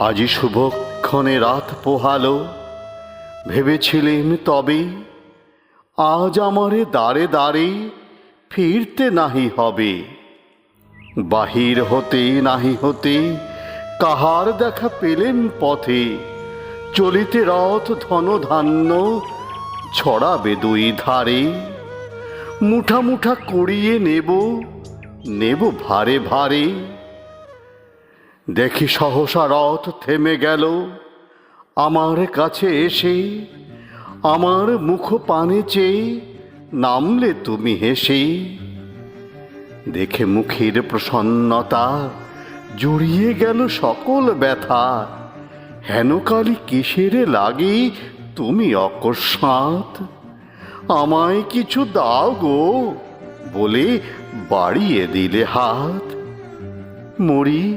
আজি শুভক্ষণে রাত পোহালো। ভেবেছিলেম তবে আজ আমারে দাঁড়ে দাঁড়ে ফিরতে নাহি হবে। বাহির হতে নাহি হতে কাহার দেখা পেলেন পথে। চলিতে রথ ধন ধান্য ছড়াবে দুই ধারে। মুঠা মুঠা করিয়ে নেব নেব ভারে ভারে। দেখি সহসা রথ থেমে গেল। আমার কাছে এসে, আমার মুখ পানে চেয়ে নামলে তুমি হেসে। দেখে মুখের প্রসন্নতা জুড়িয়ে গেল সকল ব্যথা। হেন কালি কিসেরে লাগে তুমি অকস্মাৎ? আমায় কিছু দাও গো বলে বাড়িয়ে দিলে হাত। মরি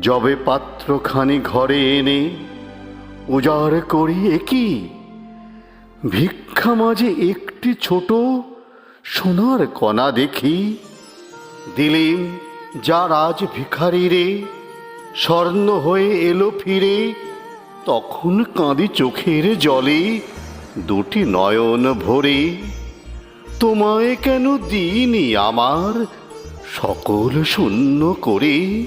জবে পাত্রখানি ঘরে এনে উজাড় করি একই, ভিক্ষা মাঝে একটি ছোট সোনার কণা দেখি। দিলেন যা রাজ ভিখারি রে, স্বর্ণ হয়ে এলো ফিরে, তখন কাঁদি চোখের জলে দুটি নয়ন ভরে। তোমায় কেন দিইনি আমার সকল শূন্য করে?